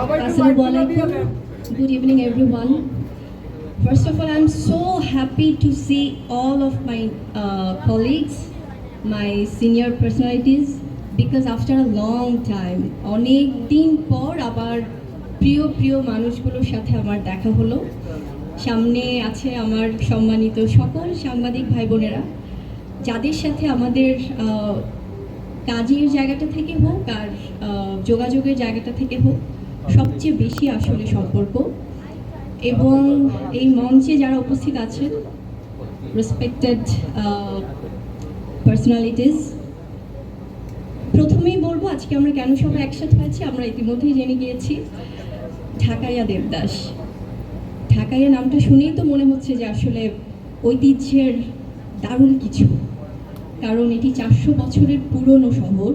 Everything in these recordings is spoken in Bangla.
Good evening, everyone. First of all, I'm so happy to see all of my uh, colleagues, my senior personalities, because after a long time, অনেক দিন পর আবার প্রিয় প্রিয় মানুষগুলোর সাথে আমার দেখা হলো সামনে আছে আমার সম্মানিত সকল সাংবাদিক ভাই বোনেরা যাদের সাথে আমাদের কাজের জায়গাটা থেকে হোক আর যোগাযোগের জায়গাটা থেকে হোক সবচেয়ে বেশি আসলে সম্পর্ক এবং এই মঞ্চে যারা উপস্থিত আছেন রেসপেক্টেড পার্সোনালিটিস প্রথমেই বলব আজকে আমরা কেন সবাই একসাথে হয়েছি আমরা ইতিমধ্যেই জেনে গিয়েছি, ঢাকাইয়া দেবদাস। ঢাকাইয়া নামটা শুনেই তো মনে হচ্ছে যে আসলে ঐতিহ্যের দারুণ কিছু, কারণ এটি চারশো বছরের পুরনো শহর।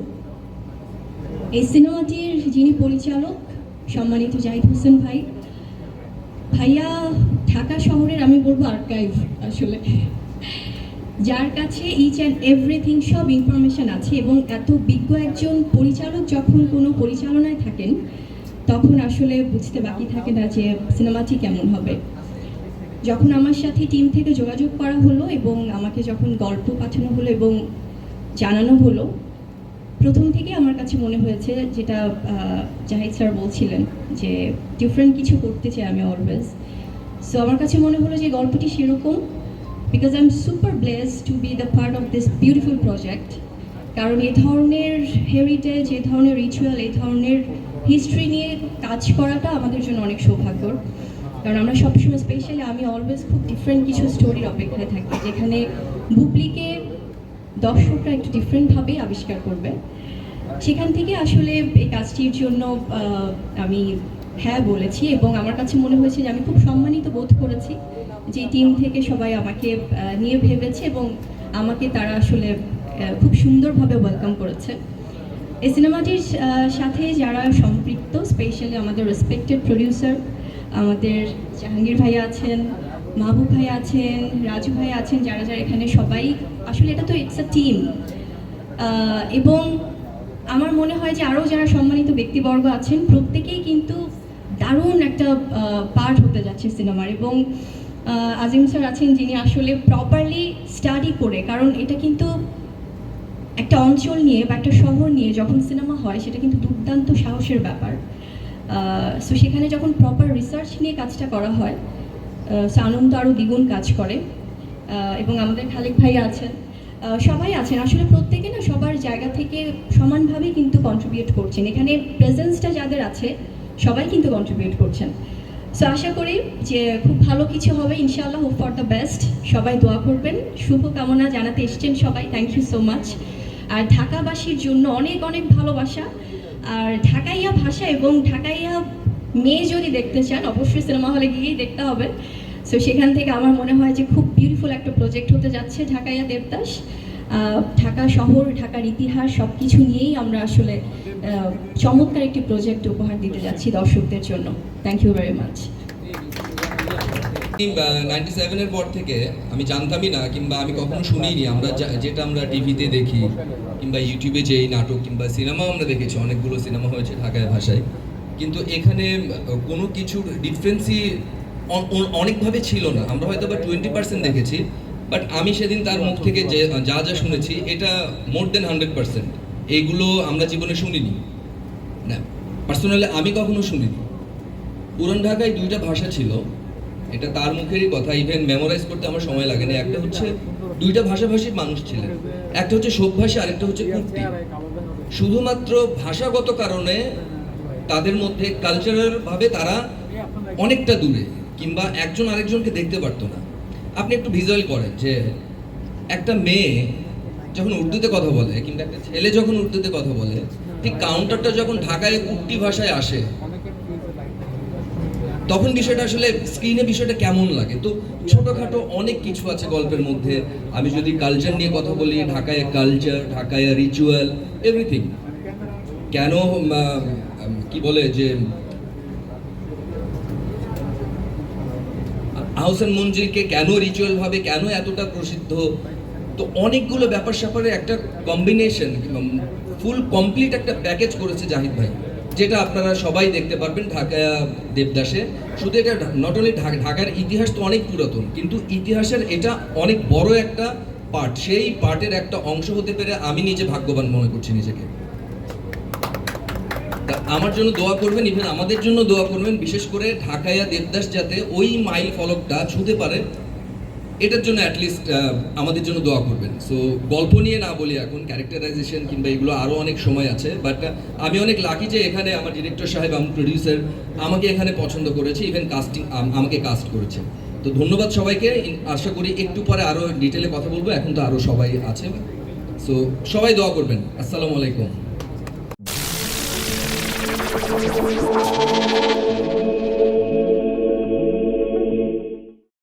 এই সিনেমাটির যিনি পরিচালক সম্মানিত জাহিদ হোসেন ভাই। ভাইয়া ঢাকা শহরের, আমি বলব আর্কাইভ আসলে। যার কাছে ইচ অ্যান্ড এভরিথিং সব ইনফরমেশন আছে এবং এত বিজ্ঞ একজন পরিচালক যখন কোনো পরিচালনায় থাকেন, তখন আসলে বুঝতে বাকি থাকে না যে সিনেমাটি কেমন হবে। যখন আমার সাথে টিম থেকে যোগাযোগ করা হলো এবং আমাকে যখন গল্প পাঠানো হলো এবং জানানো হলো প্রথম থেকে আমার কাছে মনে হয়েছে যেটা জাহিদ স্যার বলছিলেন যে ডিফারেন্ট কিছু করতে চাই আমি অলওয়েজ সো আমার কাছে মনে হলো যে গল্পটি সেরকম because I am super blessed to be the part of this beautiful project কারণ এ ধরনের হেরিটেজ এই ধরনের রিচুয়াল এ ধরনের হিস্ট্রি নিয়ে কাজ করাটা আমাদের জন্য অনেক সৌভাগ্যর কারণ আমরা সবসময় স্পেশালি আমি অলওয়েজ খুব ডিফারেন্ট কিছু স্টোরির অপেক্ষায় থাকি, যেখানে বুবলিকে দর্শকরা একটু ডিফারেন্টভাবে আবিষ্কার করবে। সেখান থেকে আসলে এই কাজটির জন্য আমি হ্যাঁ বলেছি এবং আমার কাছে মনে হয়েছে যে আমি খুব সম্মানিত বোধ করেছি যে টিম থেকে সবাই আমাকে নিয়ে ভেবেছে এবং আমাকে তারা আসলে খুব সুন্দরভাবে ওয়েলকাম করেছে। এই সিনেমাটির সাথে যারা সম্পৃক্ত স্পেশালি আমাদের রেসপেক্টেড প্রডিউসার আমাদের জাহাঙ্গীর ভাই আছেন মাহবুব ভাই আছেন, রাজু ভাই আছেন, যারা যারা এখানে সবাই, আসলে এটা তো ইটস আ টিম এবং আমার মনে হয় যে আরও যারা সম্মানিত ব্যক্তিবর্গ আছেন, প্রত্যেকেই কিন্তু দারুণ একটা পার্ট হতে যাচ্ছে সিনেমার এবং আজিম স্যার আছেন যিনি আসলে প্রপারলি স্টাডি করে, কারণ এটা কিন্তু একটা অঞ্চল নিয়ে বা একটা শহর নিয়ে যখন সিনেমা হয়, সেটা কিন্তু দুর্দান্ত সাহসের ব্যাপার। সো সেখানে যখন প্রপার রিসার্চ নিয়ে কাজটা করা হয় সো আনন্দ আরও দ্বিগুণ কাজ করে এবং আমাদের খালেক ভাই আছেন। সবাই আছেন। আসলে প্রত্যেকে না সবার জায়গা থেকে সমানভাবে কিন্তু কন্ট্রিবিউট করছেন। এখানে প্রেজেন্সটা যাদের আছে, সবাই কিন্তু কন্ট্রিবিউট করছেন। সো আশা করি যে খুব ভালো কিছু হবে। ইনশাআল্লাহ হোপ ফর দ্য বেস্ট সবাই দোয়া করবেন। শুভকামনা জানাতে এসছেন সবাই। থ্যাংক ইউ সো মাচ আর ঢাকাবাসীর জন্য অনেক অনেক ভালোবাসা। আর ঢাকাইয়া ভাষা এবং ঢাকাইয়া মেয়ে যদি দেখতে চান, অবশ্যই সিনেমা হলে গিয়েই দেখতে হবে। সো সেখান থেকে আমার মনে হয় যে খুব বিউটিফুল একটা প্রজেক্ট হতে যাচ্ছে ঢাকাইয়া দেবদাস। ঢাকা শহর, ঢাকার ইতিহাস সব কিছু নিয়েই আমরা আসলে চমৎকার একটি প্রজেক্ট উপহার দিতে যাচ্ছি দর্শকদের জন্য। Thank you very much ninety সেভেনের পর থেকে আমি জানতামই না, কিংবা আমি কখনো শুনিনি, আমরা যেটা আমরা টিভিতে দেখি, কিংবা ইউটিউবে যেই নাটক, কিংবা সিনেমা আমরা দেখেছি, অনেকগুলো সিনেমা হয়েছে ঢাকায় ভাষায়। কিন্তু এখানে কোনো কিছুর ডিফারেন্সই অনেকভাবে ছিল না। আমরা হয়তো বা টোয়েন্টি পার্সেন্ট দেখেছি বাট আমি সেদিন তার মুখ থেকে যে যা যা শুনেছি, এটা মোর দেন হান্ড্রেড পার্সেন্ট এইগুলো আমরা জীবনে শুনিনি। না পার্সোনালি আমি কখনো শুনিনি। পুরান ঢাকায় দুইটা ভাষা ছিল, এটা তার মুখেরই কথা। ইভেন মেমোরাইজ করতে আমার সময় লাগে না। একটা হচ্ছে দুইটা ভাষাভাষীর মানুষ ছিলেন। একটা হচ্ছে শোক ভাষা আরেকটা হচ্ছে শুধুমাত্র ভাষাগত কারণে তাদের মধ্যে কালচারাল ভাবে তারা অনেকটা দূরে, কিংবা একজন আরেকজনকে দেখতে পারতো না। আপনি একটু ভিজুয়াল করেন যে একটা মেয়ে যখন উর্দুতে কথা বলে, কিংবা একটা ছেলে যখন উর্দুতে কথা বলে, ঠিক কাউন্টারটা যখন ঢাকায় কুর্তি ভাষায় আসে, তখন বিষয়টা আসলে স্ক্রিনে বিষয়টা কেমন লাগে? তো ছোটোখাটো অনেক কিছু আছে গল্পের মধ্যে। আমি যদি কালচার নিয়ে কথা বলি, ঢাকায় কালচার ঢাকায় রিচুয়াল এভরিথিং কেন কি বলে যে আহসান মঞ্জিলকে কেন রিচুয়াল ভাবে কেন এতটা প্রসিদ্ধ? তো অনেকগুলো ব্যাপার স্যাপারে একটা কম্বিনেশন ফুল কমপ্লিট একটা প্যাকেজ করেছে জাহিদ ভাই, যেটা আপনারা সবাই দেখতে পারবেন ঢাকা দেবদাসে। শুধু এটা নট অনলি ঢাকার ইতিহাস তো অনেক পুরাতন, কিন্তু ইতিহাসের এটা অনেক বড় একটা পার্ট সেই পার্টের একটা অংশ হতে পেরে আমি নিজে ভাগ্যবান মনে করছি নিজেকে। আমার জন্য দোয়া করবেন ইভেন আমাদের জন্য দোয়া করবেন, বিশেষ করে ঢাকাইয়া দেবদাস যাতে ওই মাইল ফলকটা ছুঁতে পারে, এটার জন্য অ্যাটলিস্ট আমাদের জন্য দোয়া করবেন। সো গল্প নিয়ে না বলি এখন ক্যারেক্টারাইজেশন কিংবা এগুলো আরও অনেক সময় আছে বাট আমি অনেক লাকি যে এখানে আমার ডিরেক্টর সাহেব, আমার প্রডিউসার আমাকে এখানে পছন্দ করেছে ইভেন কাস্টিং আমাকে কাস্ট করেছে। তো ধন্যবাদ সবাইকে আশা করি একটু পরে আরও ডিটেলে কথা বলব, এখন তো আরও সবাই আছে। সো সবাই দোয়া করবেন। আসসালামু আলাইকুম। Thank you.